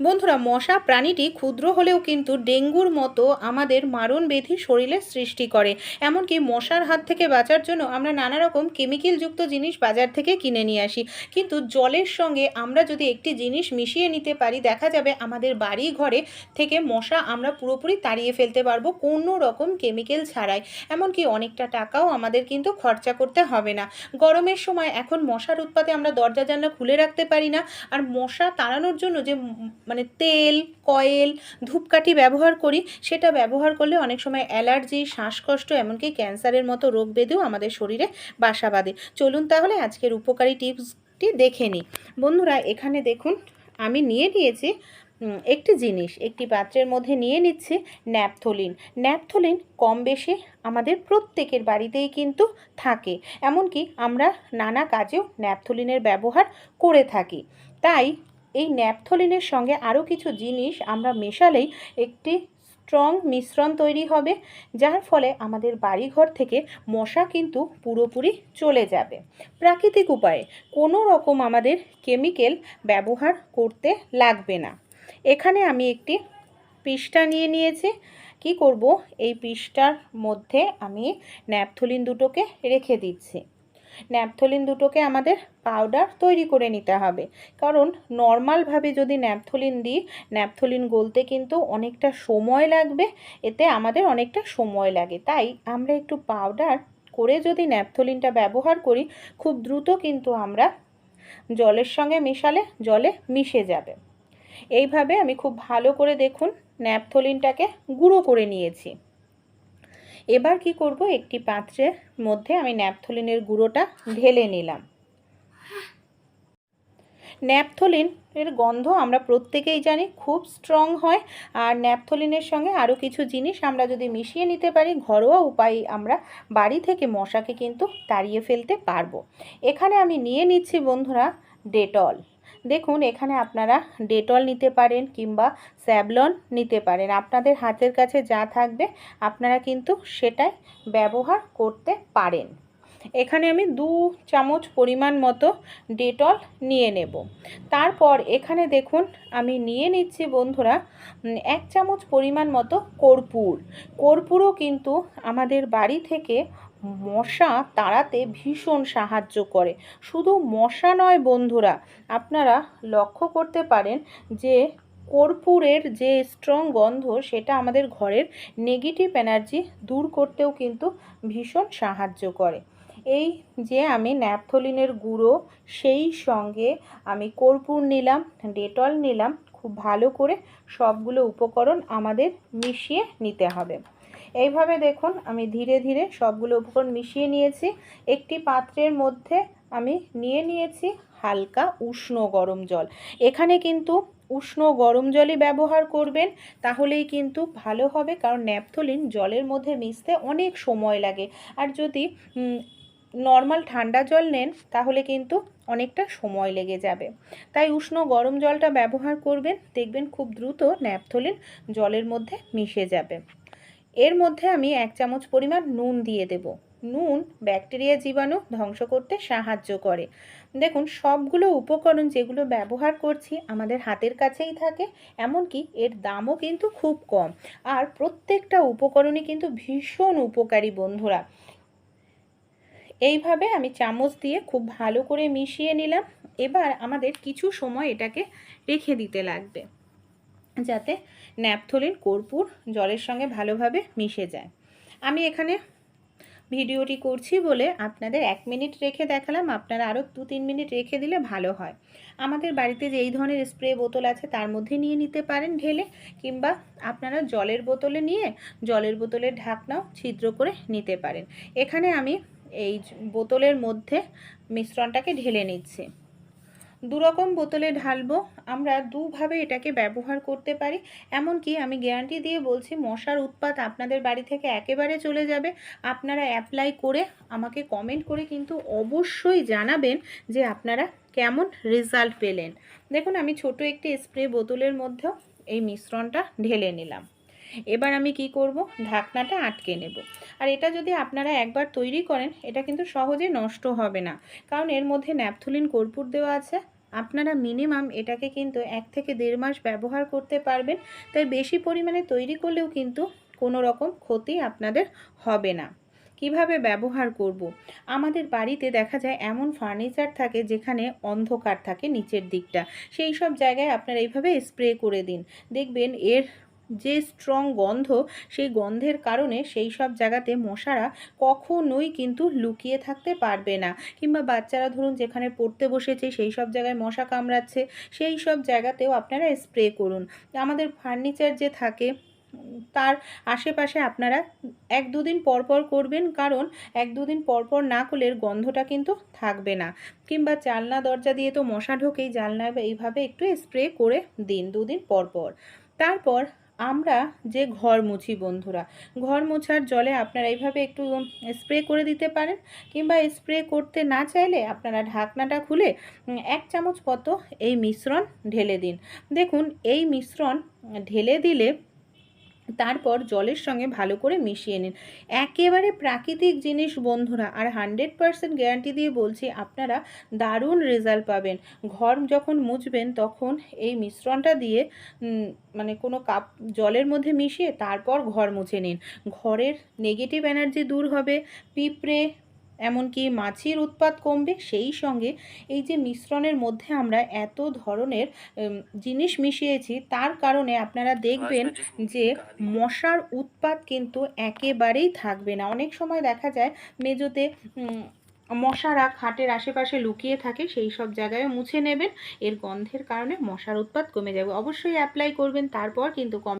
বন্ধুরা, মশা প্রাণীটি ক্ষুদ্র হলেও কিন্তু ডেঙ্গুর মতো আমাদের মারণ ব্যাধি শরীরে সৃষ্টি করে। এমনকি মশার হাত থেকে বাঁচার জন্য আমরা নানা রকম কেমিক্যালযুক্ত জিনিস বাজার থেকে কিনে নিয়ে আসি। কিন্তু জলের সঙ্গে আমরা যদি একটি জিনিস মিশিয়ে নিতে পারি, দেখা যাবে আমাদের বাড়ি ঘরে থেকে মশা আমরা পুরোপুরি তাড়িয়ে ফেলতে পারব কোনো রকম কেমিক্যাল ছাড়াই। এমনকি অনেকটা টাকাও আমাদের কিন্তু খরচা করতে হবে না। গরমের সময় এখন মশার উৎপাতে আমরা দরজা জানলা খুলে রাখতে পারি না। আর মশা তাড়ানোর জন্য যে মানে তেল, কয়েল, ধূপকাঠি ব্যবহার করি। সেটা ব্যবহার করলে অনেক সময় অ্যালার্জি, শ্বাসকষ্ট, এমনকি ক্যান্সারের মতো রোগ ব্যাধিও আমাদের শরীরে বাসা বাঁধে। চলুন তাহলে আজকের উপকারী টিপসটি দেখে নিই। বন্ধুরা, এখানে দেখুন, আমি নিয়ে নিয়েছি একটি জিনিস। একটি পাত্রের মধ্যে নিয়ে নিচ্ছে ন্যাপথলিন। ন্যাপথলিন কম বেশি আমাদের প্রত্যেকের বাড়িতেই কিন্তু থাকে। এমনকি আমরা নানা কাজেও ন্যাপথলিনের ব্যবহার করে থাকি। তাই এই ন্যাপথলিনের সঙ্গে আরও কিছু জিনিস আমরা মেশালেই একটি স্ট্রং মিশ্রণ তৈরি হবে, যার ফলে আমাদের বাড়িঘর থেকে মশা কিন্তু পুরোপুরি চলে যাবে। প্রাকৃতিক উপায়ে কোনো রকম আমাদের কেমিক্যাল ব্যবহার করতে লাগবে না। এখানে আমি একটি পৃষ্ঠা নিয়ে নিয়েছি। কি করব? এই পৃষ্ঠার মধ্যে আমি ন্যাপথলিন দুটোকে রেখে দিচ্ছি। ন্যাপথলিন দুটোকে আমাদের পাউডার তৈরি করে নিতে হবে। কারণ নর্মালভাবে যদি ন্যাপথলিন দিই, ন্যাপথলিন গলতে কিন্তু অনেকটা সময় লাগবে, এতে আমাদের অনেকটা সময় লাগে। তাই আমরা একটু পাউডার করে যদি ন্যাপথলিনটা ব্যবহার করি, খুব দ্রুত কিন্তু আমরা জলের সঙ্গে মেশালে জলে মিশে যাবে। এইভাবে আমি খুব ভালো করে দেখুন ন্যাপথলিনটাকে গুঁড়ো করে নিয়েছি। এবার কি করব? একটি পাত্রের মধ্যে আমি ন্যাপথলিনের গুঁড়োটা ঢেলে নিলাম। ন্যাপথলিন এর গন্ধ আমরা প্রত্যেকেই জানি খুব স্ট্রং হয় আর ন্যাপথলিনের সঙ্গে আরও কিছু জিনিস আমরা যদি মিশিয়ে নিতে পারি, ঘরোয়া উপায়ে আমরা বাড়ি থেকে মশাকে কিন্তু তাড়িয়ে ফেলতে পারব। এখানে আমি নিয়ে নিচ্ছি বন্ধুরা, ডেটল। দেখুন, এখানে আপনারা ডেটল নিতে পারেন কিংবা স্যাভলন নিতে পারেন। আপনাদের হাতের কাছে যা থাকবে, আপনারা কিন্তু সেটাই ব্যবহার করতে পারেন। এখানে আমি দু চামচ পরিমাণ মতো ডেটল নিয়ে নেব। তারপর এখানে দেখুন, আমি নিয়ে নিচ্ছি বন্ধুরা এক চামচ পরিমাণ মতো কর্পূর। কর্পূরও কিন্তু আমাদের বাড়ি থেকে মশা তাড়াতে ভীষণ সাহায্য করে। শুধু মশা নয় বন্ধুরা, আপনারা লক্ষ্য করতে পারেন যে কর্পূরের যে স্ট্রং গন্ধ, সেটা আমাদের ঘরের নেগেটিভ এনার্জি দূর করতেও কিন্তু ভীষণ সাহায্য করে। এই যে আমি ন্যাপথলিনের গুঁড়ো, সেই সঙ্গে আমি কর্পূর নিলাম, ডেটল নিলাম, খুব ভালো করে সবগুলো উপকরণ আমাদের মিশিয়ে নিতে হবে। এইভাবে দেখুন, আমি ধীরে ধীরে সবগুলো উপকরণ মিশিয়ে নিয়েছি। একটি পাত্রের মধ্যে আমি নিয়ে নিয়েছি হালকা উষ্ণ গরম জল। এখানে কিন্তু উষ্ণ গরম জলই ব্যবহার করবেন, তাহলেই কিন্তু ভালো হবে, কারণ ন্যাপথলিন জলের মধ্যে মিশতে অনেক সময় লাগে। আর যদি নর্মাল ঠান্ডা জল নেন, তাহলে কিন্তু অনেকটা সময় লেগে যাবে। তাই উষ্ণ গরম জলটা ব্যবহার করবেন, দেখবেন খুব দ্রুত ন্যাপথলিন জলের মধ্যে মিশে যাবে। এর মধ্যে আমি এক চামচ পরিমাণ নুন দিয়ে দেব। নুন ব্যাকটেরিয়া জীবাণু ধ্বংস করতে সাহায্য করে। দেখুন, সবগুলো উপকরণ যেগুলো ব্যবহার করছি আমাদের হাতের কাছেই থাকে, এমনকি এর দামও কিন্তু খুব কম। আর প্রত্যেকটা উপকরণই কিন্তু ভীষণ উপকারী বন্ধুরা। এইভাবে আমি চামচ দিয়ে খুব ভালো করে মিশিয়ে নিলাম। এবার আমাদের কিছু সময় এটাকে রেখে দিতে লাগবে। যাতে ন্যাপথলিন, কর্পূর জলের সঙ্গে ভালোভাবে মিশে যায়। আমি এখানে ভিডিওটি করছি বলে আপনাদের এক মিনিট রেখে দেখালাম, আপনারা আরও দু তিন মিনিট রেখে দিলে ভালো হয়। আমাদের বাড়িতে যে এই ধরনের স্প্রে বোতল আছে তার মধ্যে নিয়ে নিতে পারেন ঢেলে, কিংবা আপনারা জলের বোতলে নিয়ে জলের বোতলের ঢাকনাও ছিদ্র করে নিতে পারেন। এখানে আমি এই বোতলের মধ্যে মিশ্রণটাকে ঢেলে নিচ্ছি। দুরকম বোতলে ঢালবো, আমরা দুভাবে এটাকে ব্যবহার করতে পারি। এমনকি আমি গ্যারান্টি দিয়ে বলছি, মশার উৎপাত আপনাদের বাড়ি থেকে একেবারে চলে যাবে। আপনারা অ্যাপ্লাই করে আমাকে কমেন্ট করে কিন্তু অবশ্যই জানাবেন যে আপনারা কেমন রেজাল্ট পেলেন। দেখুন, আমি ছোট একটি স্প্রে বোতলের মধ্যেও এই মিশ্রণটা ঢেলে নিলাম। এবার আমি কি করব? ঢাকনাটা আটকে নেব। আর এটা যদি আপনারা একবার তৈরি করেন, এটা কিন্তু সহজে নষ্ট হবে না। কারণ এর মধ্যে ন্যাপথুলিন, কর্পূর দেওয়া আছে। আপনারা মিনিমাম এটাকে কিন্তু এক থেকে দেড় মাস ব্যবহার করতে পারবেন। তাই বেশি পরিমাণে তৈরি করলেও কিন্তু কোনো রকম ক্ষতি আপনাদের হবে না। কীভাবে ব্যবহার করব। আমাদের বাড়িতে দেখা যায় এমন ফার্নিচার থাকে যেখানে অন্ধকার থাকে নিচের দিকটা। সেই সব জায়গায় আপনারা এইভাবে স্প্রে করে দিন। দেখবেন এর যে স্ট্রং গন্ধ, সেই গন্ধের কারণে সেই সব জায়গাতে মশারা কখনোই কিন্তু লুকিয়ে থাকতে পারবে না। কিংবা বাচ্চারা ধরুন যেখানে পড়তে বসেছে, সেই সব জায়গায় মশা কামড়াচ্ছে, সেই সব জায়গাতেও আপনারা স্প্রে করুন। আমাদের ফার্নিচার যে থাকে, তার আশেপাশে আপনারা এক দুদিন পর পর করবেন, কারণ এক দুদিন পর পর না করলে গন্ধটা কিন্তু থাকবে না। কিংবা জানলা, দরজা দিয়ে তো মশা ঢোকেই, জানলা এইভাবে একটু স্প্রে করে দিন দুদিন পর পর। তারপর আমরা যে ঘর মুছি বন্ধুরা, ঘর মোছার জলে আপনারা এইভাবে একটু স্প্রে করে দিতে পারেন কিংবা স্প্রে করতে না চাইলে আপনারা ঢাকনাটা খুলে এক চামচ মতো এই মিশ্রণ ঢেলে দিন। দেখুন, এই মিশ্রণ ঢেলে দিলে তারপর জলের সঙ্গে ভালো করে মিশিয়ে নিন। একেবারে প্রাকৃতিক জিনিস, বন্ধুরা। আর হানড্রেড পারসেন্ট গ্যারান্টি দিয়ে বলছি, আপনারা দারুণ রেজাল্ট পাবেন। ঘর যখন মুছবেন, তখন এই মিশ্রণটা দিয়ে মানে কোনো কাপ জলের মধ্যে মিশিয়ে তারপর ঘর মুছে নিন। ঘরের নেগেটিভ এনার্জি দূর হবে, পিঁপড়ে এমনকি মাছির উৎপাত কমবে সেই সঙ্গে এই যে মিশ্রণের মধ্যে আমরা এত ধরনের জিনিস মিশিয়েছি তার কারণে আপনারা দেখবেন যে মশার উৎপাত কিন্তু একেবারেই থাকবে না। অনেক সময় দেখা যায় মেজোতে মশারা খাটের আশেপাশে লুকিয়ে থাকে সেই সব জায়গায় মুছে নেবেন এর গন্ধের কারণে মশার উৎপাত কমে যাবে। অবশ্যই অ্যাপ্লাই করবেন তারপর কিন্তু কম